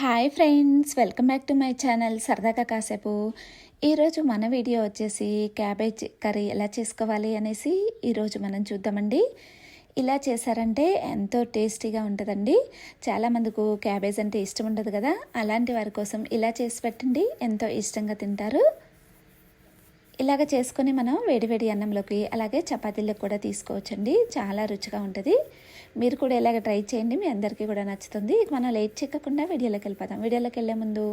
Hi friends welcome back to my channel సరదాగా కాసేపు. ఈరోజు మన వీడియో వచ్చేసి క్యాబేజ్ కర్రీ ఎలా చేసుకోవాలి అనేసి ఈరోజు మనం చూద్దామండి. ఇలా చేశారంటే ఎంతో టేస్టీగా ఉంటుందండి. చాలామందికి క్యాబేజ్ అంటే ఇష్టం ఉండదు కదా. అలాంటి వారి కోసం ఇలా చేసి పెట్టండి. ఎంతో ఇష్టంగా తింటారు. ఇలాగ చేసుకొని మనం వేడివేడి అన్నంలోకి అలాగే చపాతీలకు కూడా తీసుకోవచ్చండి. చాలా రుచిగా ఉంటుంది. మీరు కూడా ఇలాగ ట్రై చేయండి. మీ అందరికీ కూడా నచ్చుతుంది. ఇక మనం లేట్ చెక్కకుండా వీడియోలోకి వెళ్ళిపోతాం వీడియోలోకి వెళ్ళే ముందు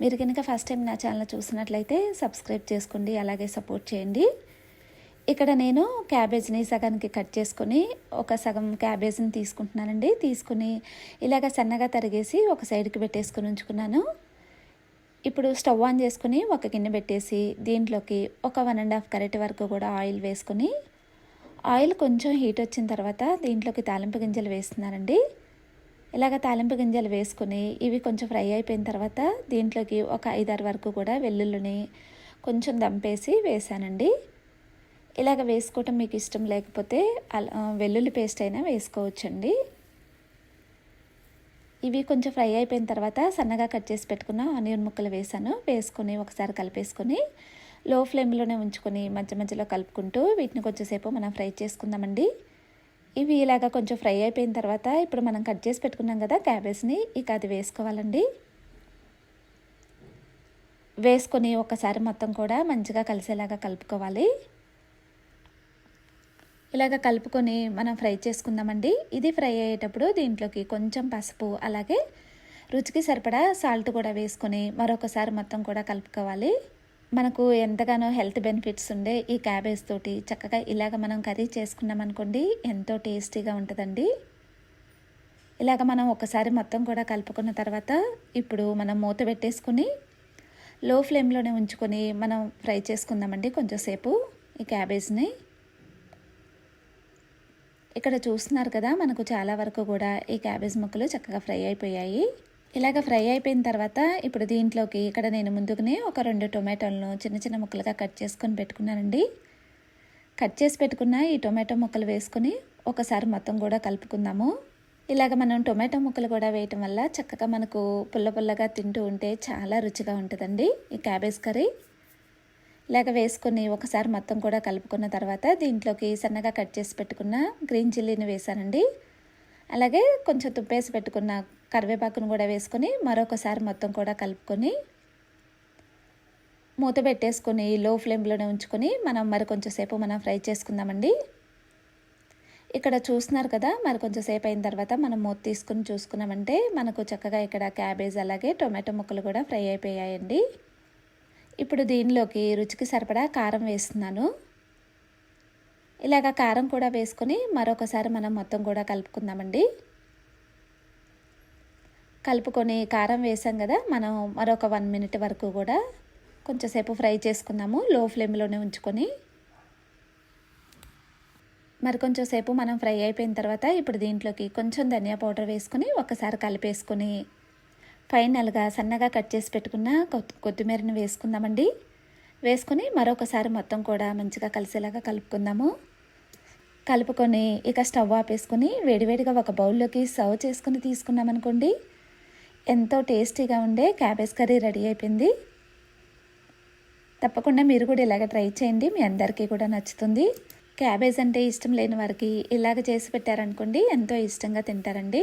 మీరు కనుక ఫస్ట్ టైం నా ఛానల్ చూసినట్లయితే సబ్స్క్రైబ్ చేసుకోండి. అలాగే సపోర్ట్ చేయండి. ఇక్కడ నేను క్యాబేజ్ని సగానికి కట్ చేసుకొని ఒక సగం క్యాబేజ్ని తీసుకుంటున్నానండి. తీసుకుని ఇలాగ సన్నగా తరిగేసి ఒక సైడ్కి పెట్టేసుకొని ఉంచుకున్నాను. ఇప్పుడు స్టవ్ ఆన్ చేసుకుని ఒక గిన్నె పెట్టేసి దీంట్లోకి ఒక వన్ అండ్ హాఫ్ కరెక్ట్ వరకు కూడా ఆయిల్ వేసుకొని ఆయిల్ కొంచెం హీట్ వచ్చిన తర్వాత దీంట్లోకి తాలింపు గింజలు వేస్తున్నానండి. ఇలాగ తాలింపు గింజలు వేసుకుని ఇవి కొంచెం ఫ్రై అయిపోయిన తర్వాత దీంట్లోకి ఒక ఐదారు వరకు కూడా వెల్లుల్లిని కొంచెం దంపేసి వేసానండి ఇలాగ వేసుకోవటం మీకు ఇష్టం లేకపోతే వెల్లుల్లి పేస్ట్ అయినా వేసుకోవచ్చండి. ఇవి కొంచెం ఫ్రై అయిపోయిన తర్వాత సన్నగా కట్ చేసి పెట్టుకున్న ఆనియన్ ముక్కలు వేసాను. వేసుకొని ఒకసారి కలిపేసుకొని లో ఫ్లేమ్లోనే ఉంచుకొని మధ్య మధ్యలో కలుపుకుంటూ వీటిని కొంచెంసేపు మనం ఫ్రై చేసుకుందామండి. ఇవి ఇలాగా కొంచెం ఫ్రై అయిపోయిన తర్వాత ఇప్పుడు మనం కట్ చేసి పెట్టుకున్నాం కదా క్యాబేజ్ని ఇక అది వేసుకోవాలండి. వేసుకొని ఒకసారి మొత్తం కూడా మంచిగా కలిసేలాగా కలుపుకోవాలి. ఇలాగ కలుపుకొని మనం ఫ్రై చేసుకుందామండి. ఇది ఫ్రై అయ్యేటప్పుడు దీంట్లోకి కొంచెం పసుపు అలాగే రుచికి సరిపడా సాల్ట్ కూడా వేసుకొని మరొకసారి మొత్తం కూడా కలుపుకోవాలి. మనకు ఎంతగానో హెల్త్ బెనిఫిట్స్ ఉండే ఈ క్యాబేజ్ తోటి చక్కగా ఇలాగ మనం కర్రీ చేసుకున్నాం అనుకోండి ఎంతో టేస్టీగా ఉంటుందండి. ఇలాగ మనం ఒకసారి మొత్తం కూడా కలుపుకున్న తర్వాత ఇప్పుడు మనం మూత పెట్టేసుకుని లో ఫ్లేమ్లోనే ఉంచుకొని మనం ఫ్రై చేసుకుందామండి కొంచెంసేపు ఈ క్యాబేజ్ని. ఇక్కడ చూస్తున్నారు కదా మనకు చాలా వరకు కూడా ఈ క్యాబేజ్ ముక్కలు చక్కగా ఫ్రై అయిపోయాయి. ఇలాగ ఫ్రై అయిపోయిన తర్వాత ఇప్పుడు దీంట్లోకి ఇక్కడ నేను ముందుగానే ఒక రెండు టొమాటోలను చిన్న చిన్న ముక్కలుగా కట్ చేసుకొని పెట్టుకున్నానండి. కట్ చేసి పెట్టుకున్న ఈ టొమాటో ముక్కలు వేసుకొని ఒకసారి మొత్తం కూడా కలుపుకుందాము. ఇలాగ మనం టొమాటో ముక్కలు కూడా వేయటం వల్ల చక్కగా మనకు పుల్ల పుల్లగా తింటూ ఉంటే చాలా రుచిగా ఉంటుందండి ఈ క్యాబేజ్ కర్రీ. ఇలాగ వేసుకొని ఒకసారి మొత్తం కూడా కలుపుకున్న తర్వాత దీంట్లోకి సన్నగా కట్ చేసి పెట్టుకున్న గ్రీన్ చిల్లీని వేసానండి అలాగే కొంచెం తుప్పేసి పెట్టుకున్న కరివేపాకును కూడా వేసుకొని మరొకసారి మొత్తం కూడా కలుపుకొని మూత పెట్టేసుకొని లో ఫ్లేమ్లోనే ఉంచుకొని మనం మరి కొంచెంసేపు మనం ఫ్రై చేసుకుందామండి. ఇక్కడ చూస్తున్నారు కదా మరి కొంచెం సేపు అయిన తర్వాత మనం మూత తీసుకుని చూసుకున్నామంటే మనకు చక్కగా ఇక్కడ క్యాబేజ్ అలాగే టొమాటో ముక్కలు కూడా ఫ్రై అయిపోయాయండి. ఇప్పుడు దీనిలోకి రుచికి సరిపడా కారం వేస్తున్నాను. ఇలాగ కారం కూడా వేసుకొని మరొకసారి మనం మొత్తం కూడా కలుపుకుందామండి. కలుపుకొని కారం వేసాం కదా మనం మరొక వన్ మినిట్ వరకు కూడా కొంచెంసేపు ఫ్రై చేసుకుందాము లో ఫ్లేమ్లోనే ఉంచుకొని. మరి కొంచెం సేపు మనం ఫ్రై అయిపోయిన తర్వాత ఇప్పుడు దీంట్లోకి కొంచెం ధనియా పౌడర్ వేసుకొని ఒకసారి కలిపేసుకొని ఫైనల్గా సన్నగా కట్ చేసి పెట్టుకున్న కొత్తిమీరని వేసుకుందామండి. వేసుకొని మరొకసారి మొత్తం కూడా మంచిగా కలిసేలాగా కలుపుకుందాము. కలుపుకొని ఇక స్టవ్ ఆపేసుకొని వేడివేడిగా ఒక బౌల్లోకి సర్వ్ చేసుకుని తీసుకున్నామనుకోండి ఎంతో టేస్టీగా ఉండే క్యాబేజ్ కర్రీ రెడీ అయిపోయింది. తప్పకుండా మీరు కూడా ఇలాగ ట్రై చేయండి మీ అందరికీ కూడా నచ్చుతుంది. క్యాబేజ్ అంటే ఇష్టం లేని వారికి ఇలాగ చేసి పెట్టారనుకోండి ఎంతో ఇష్టంగా తింటారండి.